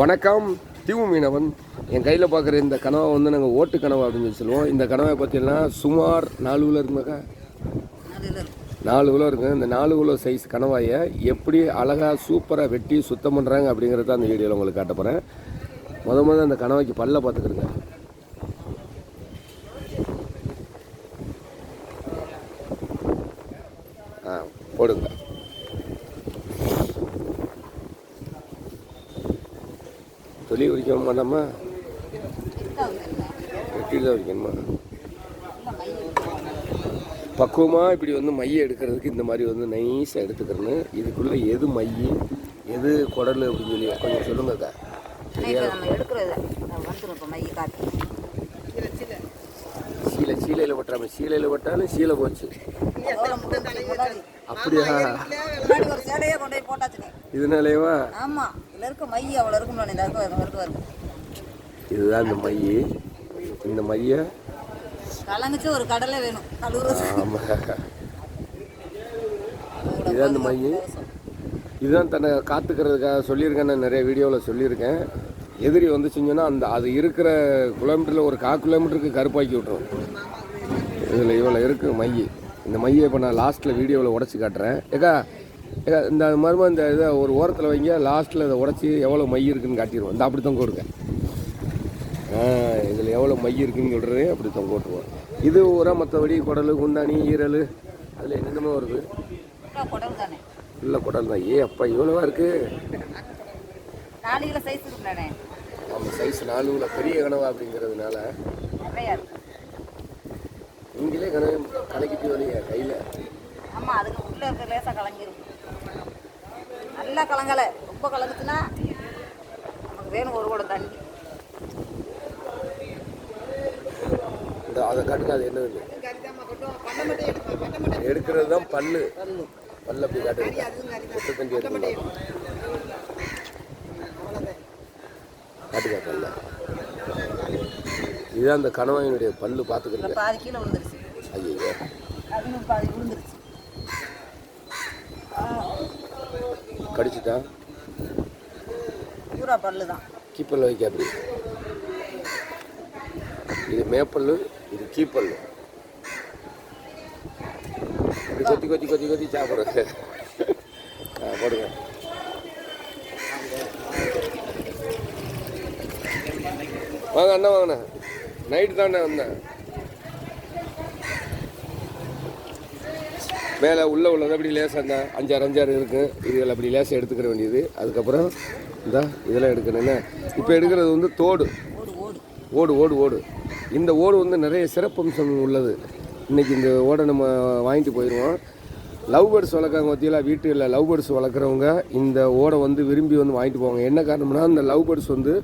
வணக்கம். தீவு மீனவன். என் கையில் பார்க்குற இந்த கனவை வந்து நாங்கள் ஓட்டு கனவு அப்படின்னு சொல்லி சொல்லுவோம். இந்த கனவை பார்த்தீங்கன்னா சுமார் நாலு கிலோ இருக்குமாக்கா நாலு கிலோ இருக்கு இந்த நாலு கிலோ சைஸ் கனவாயை எப்படி அழகாக சூப்பராக வெட்டி சுத்தம் பண்ணுறாங்க அப்படிங்கிறத அந்த வீடியோவில் உங்களுக்கு காட்ட போகிறேன் முத முத அந்த கனவாய்க்கு பல்ல பார்த்துக்கிடுங்க ஆ போடுங்க தொலி உரிக்க மாட்டோமா? வெட்டியில் தான் உரிக்கணுமா? பக்குவமாக இப்படி வந்து மைய எடுக்கிறதுக்கு இந்த மாதிரி வந்து நைஸாக எடுத்துக்கிறேன்னு. இதுக்குள்ளே எது மை எது குடல் அப்படின்னு சொல்லி கொஞ்சம் மைய காட்டு. சீலை சீலையில் வெட்டுறாம சீலையில் வெட்டாலும் சீலை போச்சு. அப்படியா? இதனாலேவா? ஆமாம் இதில் இருக்க மை அவ்வளோ இருக்கும் இந்த இருக்க இருக்கு இருக்கு இருக்கு இதுதான் இந்த மை இந்த மைய. கலங்குச்சு ஒரு கடலை வேணும். ஆமாம் இதுதான் இந்த மை இதுதான் தன்னை காத்துக்கிறதுக்காக சொல்லியிருக்கேன். நான் நிறைய வீடியோவில் சொல்லியிருக்கேன். எதிரி வந்துச்சுங்கன்னா அந்த அது இருக்கிற கிலோமீட்டரில் ஒரு கா கிலோமீட்டருக்கு கருப்பாக்கி விட்ரும் இதில் இவ்வளோ இருக்குது மை இந்த மையை இப்போ நான் லாஸ்ட்டில் வீடியோவில் உடச்சி காட்டுறேன். ஏக்கா இந்த மரும இந்த இதை ஒரு ஓரத்தில் வைங்க லாஸ்ட்டில் இதை உடச்சி எவ்வளோ மை இருக்குன்னு காட்டிடுவோம். இந்த அப்படி தொங்க விடுங்க இதில் எவ்வளோ மை இருக்குன்னு சொல்கிறதே அப்படி தொங்க விட்டுருவோம் இது ஊரா மற்றபடி குடல் குண்டாணி ஈரல் அதில் என்னென்னமோ வருது. இல்லை குடல் தான். ஏ அப்பா இவ்வளோவா இருக்குது கிலோ சைஸ் இருக்குண்ணே நம்ம சைஸ் நாலு பெரிய கனவா அப்படிங்கிறதுனால. நீங்களே கனவு கலக்கிட்டு வரீங்க கையில். ஆமாம் அதுக்கு உள்ளே லேசாக கலங்கிரும் நல்லா கலங்கலை. ரொம்ப கலங்குச்சுன்னா நமக்கு வேணும் ஒரு குடம் தண்ணி. அதை காட்டுங்க அது என்னது எடுக்கிறது தான் பல்லு. பல்லு. அப்படி காட்டுங்க முப்பத்தஞ்சு எடுத்துங்க காட்டுங்க பல்ல. இதுதான் அந்த கணவாயினுடைய பல்லு பார்த்துக்கிறீங்க பாதி கீழே விழுந்துருச்சு. ஐயோ அதுவும் பாதி விழுந்துருச்சு கடிச்சிட்டா பூரா பல்லு தான். கீப்பல்ல வைக்காது இது மேப்பல்லு இது இப்படி கொத்தி கொத்தி கொத்தி கொத்தி சாப்பிட்றது. போடுங்க. வாங்க அண்ணா வாங்கண்ணா. நைட்டு தானே வந்தேன். மேலே உள்ளே உள்ளது அப்படி லேசாக இந்த அஞ்சாறு அஞ்சாறு இருக்குது இதில் அப்படி லேசாக எடுத்துக்கிற வேண்டியது. அதுக்கப்புறம் இந்த இதெல்லாம் எடுக்கணும்னா இப்போ எடுக்கிறது வந்து தோடு. ஓடு ஓடு ஓடு. ஓடு ஓடு இந்த ஓடு வந்து நிறைய சிறப்பம்சம் உள்ளது. இன்றைக்கி இந்த ஓடை நம்ம வாங்கிட்டு போயிடுவோம் லவ் பேர்ட்ஸ் வளர்க்குறவங்க பார்த்தீங்களா வீட்டில் லவ் பேர்ட்ஸ் வளர்க்குறவங்க இந்த ஓடை வந்து விரும்பி வந்து வாங்கிட்டு போவாங்க. என்ன காரணம்னா இந்த லவ் பேர்ட்ஸ் வந்து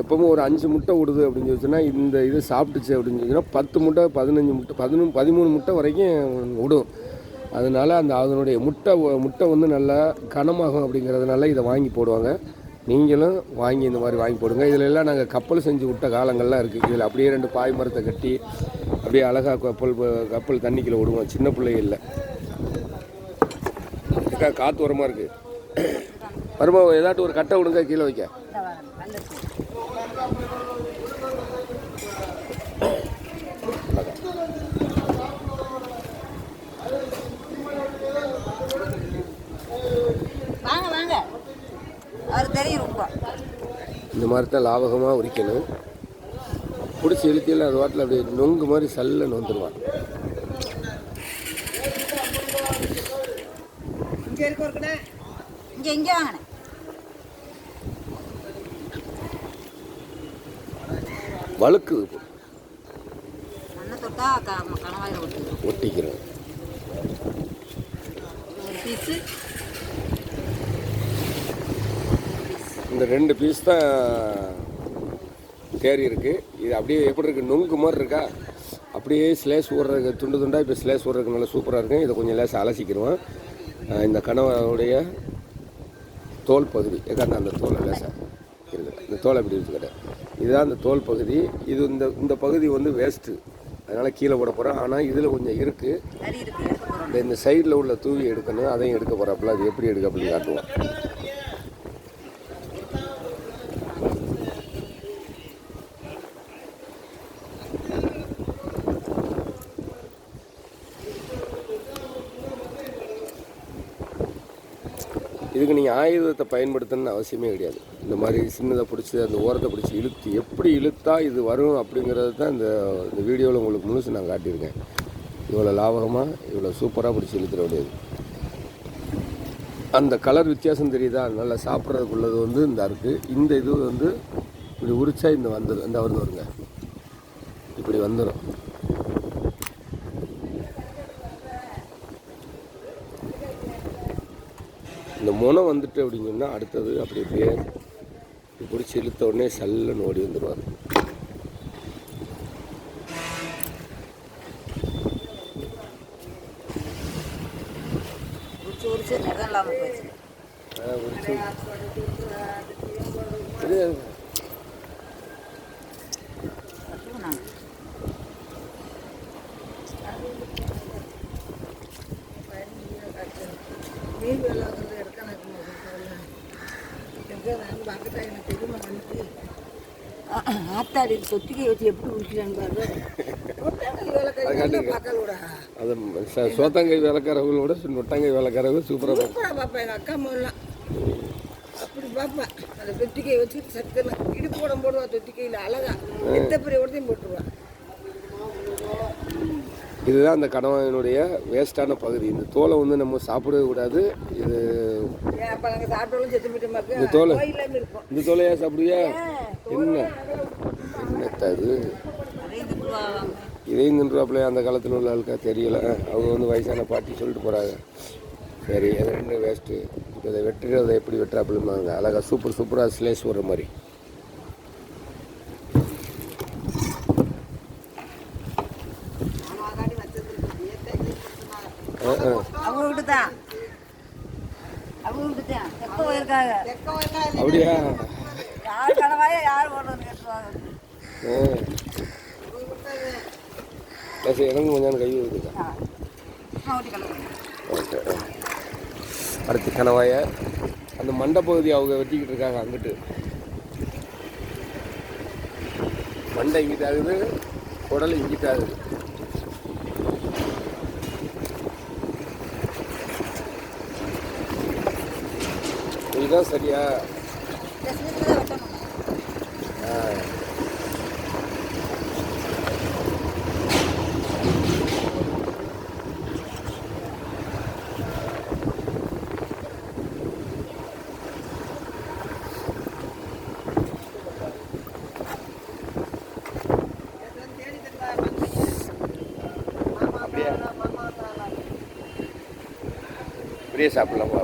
எப்போவும் ஒரு அஞ்சு முட்டை விடுது அப்படின்னு சொல்லிச்சுன்னா இந்த இது சாப்பிட்டுச்சு அப்படின்னு சொல்லிச்சுன்னா பத்து முட்டை பதினஞ்சு முட்டை பதினொன்று பதிமூணு முட்டை வரைக்கும் விடும் அதனால அந்த அதனுடைய முட்டை முட்டை வந்து நல்லா கனமாகும் அப்படிங்கிறதுனால இதை வாங்கி போடுவாங்க. நீங்களும் வாங்கி இந்த மாதிரி வாங்கி போடுங்க. இதில் எல்லாம் நாங்கள் கப்பல் செஞ்சு விட்ட காலங்கள்லாம் இருக்குது இதில் அப்படியே ரெண்டு பாய் மரத்தை கட்டி அப்படியே அழகாக கப்பல் கப்பல் தண்ணிக்குள்ள விடுவோம் சின்ன பிள்ளை இல்லை. இதுக்காக காற்று உரமாக இருக்குது வருமா ஏதாட்டும் ஒரு கட்டை விடுங்க கீழே வைக்க இந்த வாரம் வந்துருச்சு வாங்க வாங்க அவர் தெரியும் ரொம்ப இந்த மாதிரி தான் லாபகமாக உரிக்கணும். பிடிச்சி இழுத்தியில் அது வாட்டில் அப்படியே நொங்கு மாதிரி சல்லுன்னு வந்துடுவான் இங்கே இங்கே வழுக்குது ஒட்டிக்கிறோம் ஒரு பீஸு இந்த ரெண்டு பீஸ் தான் தேறி இருக்குது இது அப்படியே எப்படி இருக்குது நொங்கு மாதிரி இருக்கா? அப்படியே ஸ்லேஸ் ஊடுறதுக்கு துண்டு துண்டாக இப்போ ஸ்லேஸ் ஊடுறதுக்கு நல்லா சூப்பராக இருக்கும். இதை கொஞ்சம் லேசாக அலசிக்கிடுவோம் இந்த கனவுடைய தோல் பகுதி. ஏக்காந்த அந்த தோலை லேசாக இருக்குது இந்த தோலை அப்படி வச்சுக்கிட்டேன். இதுதான் அந்த தோல் பகுதி. இது இந்த இந்த பகுதி வந்து வேஸ்ட்டு அதனால் கீழே போட போகிறோம் ஆனால் இதில் கொஞ்சம் இருக்குது இந்த சைடில் உள்ள தூவி எடுக்கணும். அதையும் எடுக்க போகிறாப்புல அது எப்படி எடுக்க அப்படின்னு காட்டுவோம். ஆயுதத்தை பயன்படுத்தணும்னு அவசியமே கிடையாது. இந்த மாதிரி சின்னதை பிடிச்சி அந்த ஓரத்தை பிடிச்சி இழுத்து எப்படி இழுத்தா இது வரும் அப்படிங்கிறது தான் இந்த இந்த வீடியோவில் உங்களுக்கு முழுசு நான் காட்டியிருக்கேன். இவ்வளோ லாபகமாக இவ்வளோ சூப்பராக பிடிச்சி இழுத்துற முடியாது அந்த கலர் வித்தியாசம் தெரியுதா? நல்லா சாப்பிட்றதுக்குள்ளது வந்து இந்த இருக்குது இந்த இது வந்து இப்படி உரிச்சா இந்த வந்துடும் இந்த வந்து வருங்க. இப்படி வந்துடும் முனை வந்துட்டு அப்படின்னு சொன்னால் அடுத்தது அப்படி அப்படியே பிடிச்சி இழுத்த உடனே சல்லுன்னு ஓடி வந்துடுவார் உரிச்சு தெரியாது கட்டுவோம் நாங்கள் மீன் வேலை வந்து எடுக்கணும் எங்கே வந்து பார்த்துட்டா எனக்கு தெரியுமா வந்து ஆத்தாடி சொத்திக்கை வச்சு எப்படி ச- சோத்தாங்கை வேலைக்காரங்களோட நொட்டாங்கை வேலைக்காரங்க சூப்பராக சூப்பராக பார்ப்பேன் எங்கள் அக்கா அம்மாலாம் அப்படி பார்ப்பேன் அந்த தொட்டிக்கையை வச்சு சத்துன்னு இடுப்பு கூட போடுவா தொட்டிக்கையில் அழகா. எந்த பெரிய உடத்தையும் போட்டுருவா. இதுதான் அந்த கணவனுடைய வேஸ்ட்டான பகுதி. இந்த தோலை வந்து நம்ம சாப்பிடவே கூடாது. இது இந்த தோல். இந்த தோலையா சாப்பிடுவியா? என்ன? என்னத்த இது நிறைய திட்டுவாங்க இதையும் தின்றாப்புல அந்த காலத்தில் உள்ள ஆளுக்கா தெரியல. அவங்க வந்து வயசான பாட்டி சொல்லிட்டு போகிறாங்க சரி அது ரெண்டு வேஸ்ட்டு இப்போ இதை வெட்டுறதை எப்படி வெட்டுறாப்புலம்பாங்க. அழகா சூப்பர் சூப்பராக ஸ்லேஸ் வர்ற மாதிரி. ஆ கனவாயா யார் ஓடுறது எனக்கு கொஞ்சம் கை கிளம்புறேன் ஓகே. அடுத்து கணவாய. அந்த மண்டை பகுதி அவங்க வெட்டிக்கிட்டு இருக்காங்க அங்கிட்டு. மண்டை இங்கிட்ட ஆகுது குடல் இங்கிட்ட ஆகுது. இதுதான் சரியா? இந்த சீட்டில் தான் வெட்டணும் ஆ. அப்படியா இப்படியே சாப்பிடலாமா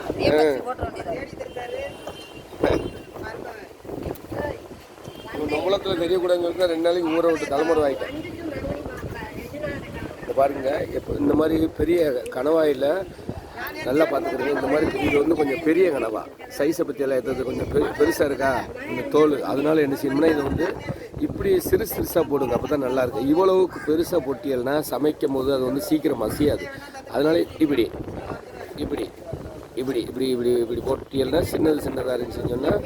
அப்படியே பறிச்சு போட்ட வேண்டியது நம்மளத்தில் குளத்தில் சொல்லி ரெண்டு நாளைக்கு ஊற விட்டு தலைமுறை ஆகிட்டேன் இப்போ பாருங்க இப்போ இந்த மாதிரி பெரிய கணவாயில் நல்லா பார்த்துக்கிறீங்க இந்த மாதிரி இது வந்து கொஞ்சம் பெரிய கனவா? சைஸை பற்றியெல்லாம் எதாவது கொஞ்சம் பெரு பெருசாக இருக்கா? இந்த தோல் அதனால என்ன செய்யணும்னா இதை வந்து இப்படி சிறு சிறுசாக போடுங்க அப்போ தான் நல்லா இருக்கும். இவ்வளவுக்கு பெருசாக போட்டியல்னா சமைக்கும் போது அது வந்து சீக்கிரம் அசையாது. அதனால இப்படி இப்படி. இப்படி இப்படி இப்படி இப்படி போட்டியல்னா சின்னது சின்னதாக இருந்துச்சுன்னு சொன்னால்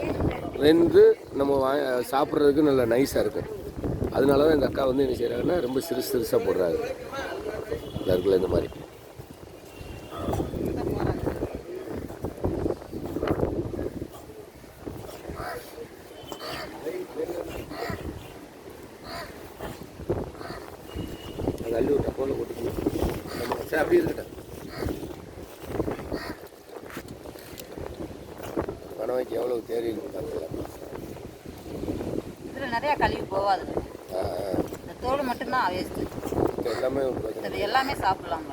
வெந்து நம்ம வா சாப்பிட்றதுக்கு நல்லா நைஸாக இருக்கும். அதனால தான் எங்கள் அக்கா வந்து என்ன செய்கிறாங்கன்னா ரொம்ப சிறு சிறுசாக போடுறாங்க. இந்த மாதிரி அது அள்ளி விட்ட போல போட்டுக்கணும் நம்ம சரி அப்படி இருக்கட்டும் கணவைக்கு எவ்வளோ தேறி பார்த்துக்கலாம் இதில் நிறையா கழுவி போகாது. இந்த தோல் மட்டும்தான் வேஸ்ட்டு எல்லாமே எல்லாமே சாப்பிடலாம்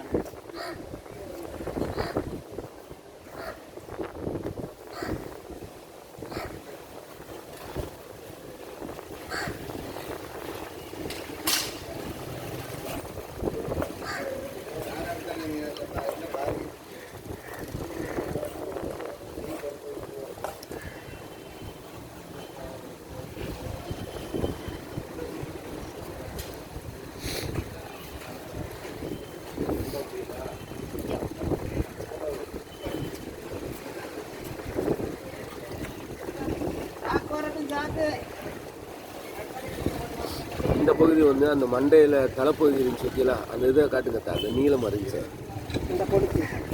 பகுதி வந்து அந்த மண்டையில் தலைப்பகுதி இருந்துச்சு வச்சுல அந்த இதை காட்டுங்க அந்த நீளம் இருந்துச்சு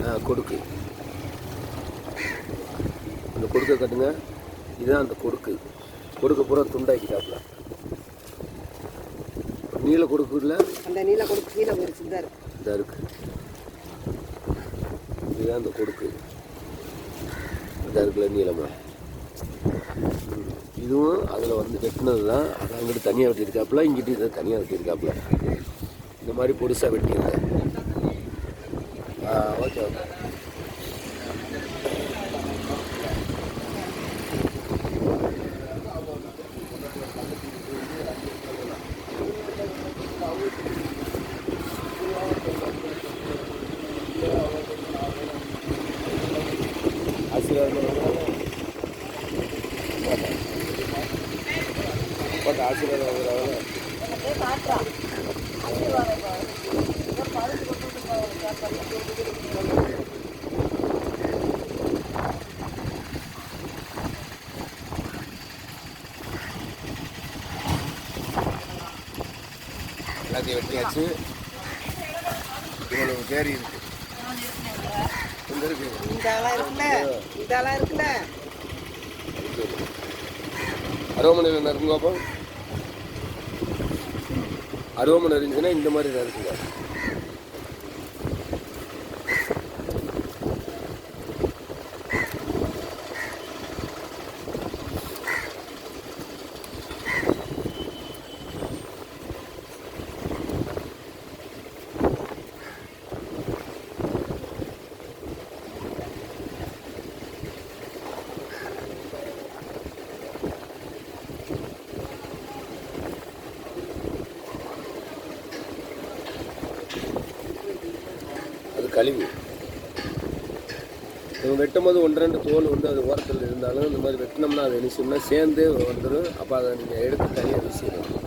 ஆ கொடுக்கு. அந்த கொடுக்க காட்டுங்க. இதுதான் அந்த கொடுக்கு. கொடுக்க பூரா துண்டாக்கிட்டாப்புல. நீல கொடுக்குல அந்த நீல கொடுக்கு கீழே இதாக இருக்கு. இதுதான் அந்த கொடுக்கு. இதாக இருக்குல்ல நீளமாக. இதுவும் அதில் வந்து வெட்டினது தான் அதை அங்கிட்டு தனியாக வெட்டியிருக்காப்புல இங்கிட்டு இதை தனியாக வெட்டியிருக்காப்புல. இந்த மாதிரி பொடிசாக வெட்டியிருந்தேன். ஆ ஓகே ஓகே எல்லாத்தையும் வெட்டியாச்சு. இவ்வளவு கேரி இருக்கு. இங்க இருக்கு? இந்த ஆளா இருக்குல்ல? இந்த ஆளா இருக்குல்ல? அருவமனை நறுக்குங்க அப்போ? அருவமனை இருந்துச்சுன்னா இந்த மாதிரி தான் இருக்குங்க. கழிவு. நம்ம வெட்டும் போது ஒன்று ரெண்டு தோல் வந்து அது ஓரத்தில் இருந்தாலும் இந்த மாதிரி வெட்டினோம்னா அது நிச்சயம்னா சேர்ந்து வந்துடும். அப்போ அதை நீங்கள் எடுத்து தனியாக வீசிடணும்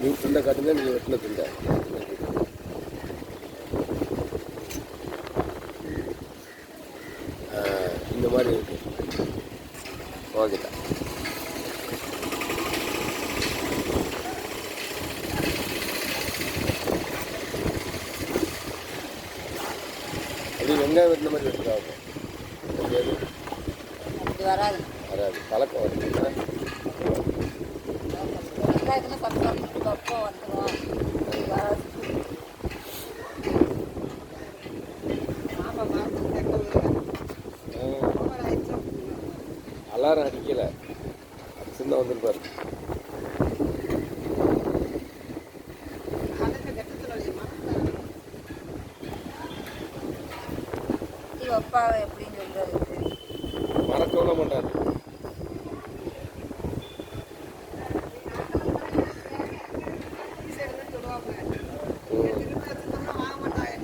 நீ துண்டை காட்டுங்க நீங்கள் வெட்டின துண்டை. இந்த மாதிரி இருக்கு. ஓகேட்டா வெங்காயம் வெட்டின மாதிரி அப்படி வராது. வராது. பழக்கம் வராது. அலாரம் அடிக்கல. சின்ன வந்திருப்பாரு. அப்பாவை வச்சுட்டோம்னா வாங்க மாட்டாங்க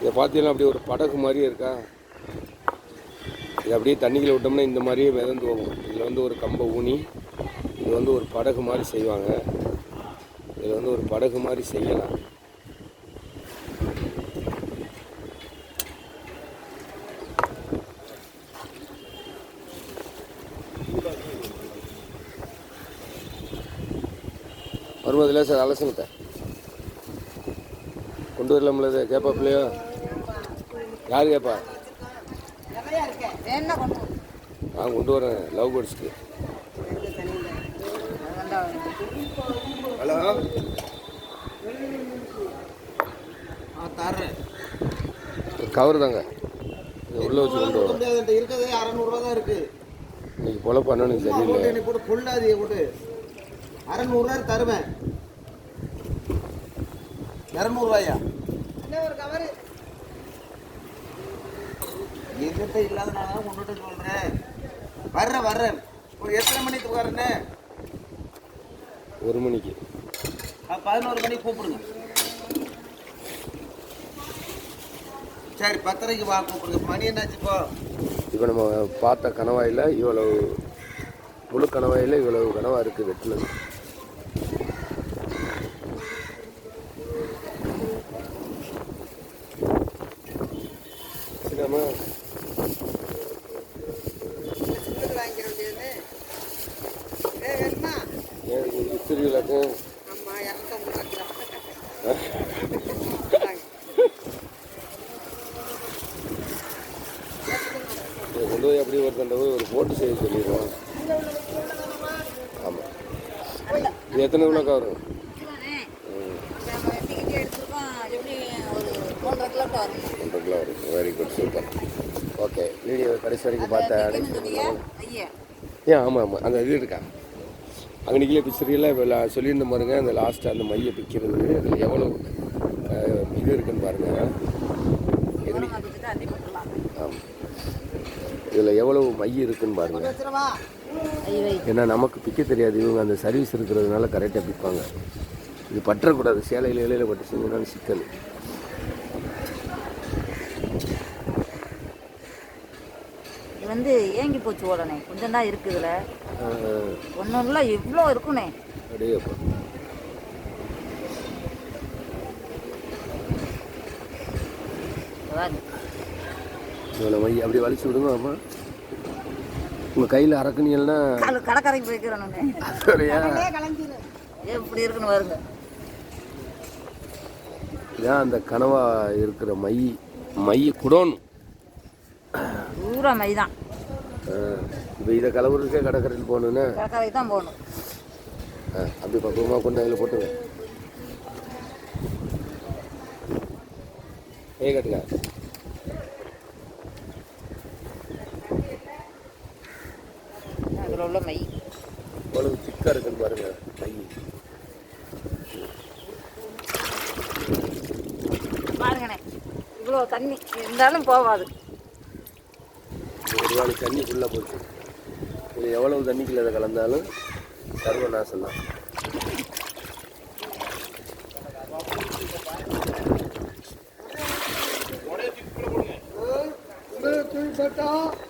இதை பார்த்தீங்கன்னா அப்படியே ஒரு படகு மாதிரியே இருக்கா? இது அப்படியே தண்ணிக்குள்ள விட்டோம்னா இந்த மாதிரியே மிதந்து போகும். இதில் வந்து ஒரு கம்பை ஊனி இது வந்து ஒரு படகு மாதிரி செய்வாங்க. இதில் வந்து ஒரு படகு மாதிரி செய்யலாம். வரும்போதில் சார் அலசுங்க கொண்டு வரலாம்ல இதை பிள்ளையோ? யார் கேப்பா? நிறையா இருக்கேன் வேணா கொண்டு போ. நான் கொண்டு வரேன் லவ் பேர்ட்ஸ்க்கு எந்த தனியில் அது வந்தா ஹலோ? ஆ தர்றேன். கவர் தாங்க இதை உள்ளே வச்சு கொண்டு முடியாது இருக்கிறதே அறநூறுவா தான் இருக்கு. இன்னைக்கு பொழப்பு அண்ணனுக்கு சரியில்லை. என்னை போட்டு கொள்ளாதீங்க போட்டு. அறநூறுவா தருவேன். இரநூறுவாயா? என்ன ஒரு கவரு. எங்கிட்ட இல்லாதனால தான் கொண்டுட்டு சொல்கிறேன் வர்றேன் வர்றேன். ஒரு எத்தனை மணிக்கு வரேன்னு ஒரு மணிக்கு. பதினோரு மணிக்கு கூப்பிடுங்க. சரி பத்தரைக்கு வா கூப்பிடுங்க. மணி என்னாச்சு இப்போ? இப்போ நம்ம பார்த்த கணவாயில் இவ்வளவு முழு கணவாயில் இவ்வளவு கனவா இருக்குது வெட்டினது. இதை கொண்டு போய் அப்படியே ஒருத்தண்ட போய் ஒரு போட்டு செய்ய சொல்லிடுவோம் ஆமாம் இது எத்தனை கிலோக்கா வரும்? ஒன்றரை கிலோ வரும். Very good super okay video கடைசி வரைக்கும் பார்த்த டிக்கெட்னு சொன்னீங்க ஐயா. ஏன் ஆமாம் ஆமாம் அந்த இது இருக்கா? அங்கனிக்கே பிச்சரியில் இப்போ சொல்லியிருந்த பாருங்க அந்த லாஸ்ட்டு அந்த மையை பிக்கிறது அதில் எவ்வளோ இது இருக்குன்னு பாருங்கள் எங்கனி ஆமாம் இதில் எவ்வளவு மை இருக்குன்னு பாருங்கள் ஏன்னா நமக்கு பிக்க தெரியாது இவங்க அந்த சர்வீஸ் இருக்கிறதுனால கரெக்டாக பிப்பாங்க. இது பற்றக்கூடாது சேலையில் இலையில் பட்டு செஞ்சனாலும் சிக்கல். இது வந்து ஏங்கி போச்சு உடனே கொஞ்சம் தான் இருக்குதுல ஒன்றும் இல்லை இவ்வளோ இருக்குண்ணே அப்படியே அப்போ. பாருங்க. இவ்வளோ மை அப்படி வலிச்சு விடுங்க அம்மா. உங்கள் கையில் அரக்குனியல்னா காலு கடற்கரைக்கு போய்க்கிறோன்னு எப்படி இருக்குன்னு வருங்க இதான் அந்த கனவா இருக்கிற மை மை குடோன். பூரா மை தான் இப்போ இதை கலவுறதுக்கே கடற்கரையில் போகணுன்னா கடற்கரைக்கு தான் போகணும். ஆ, அப்படி பக்குவமாக கொண்டு அதில் போட்டுங்க ஏ கட்டுங்க அதில் உள்ள மை. அவ்வளவு திக்காக இருக்குன்னு பாருங்க மை. பாருங்கண்ணே இவ்வளோ தண்ணி இருந்தாலும் போகாது. ஒரு தண்ணி ஃபுல்லாக போச்சு. இது எவ்வளவு தண்ணிக்குள்ள இதை கலந்தாலும் சர்வநாசம் தான் போட்டோம்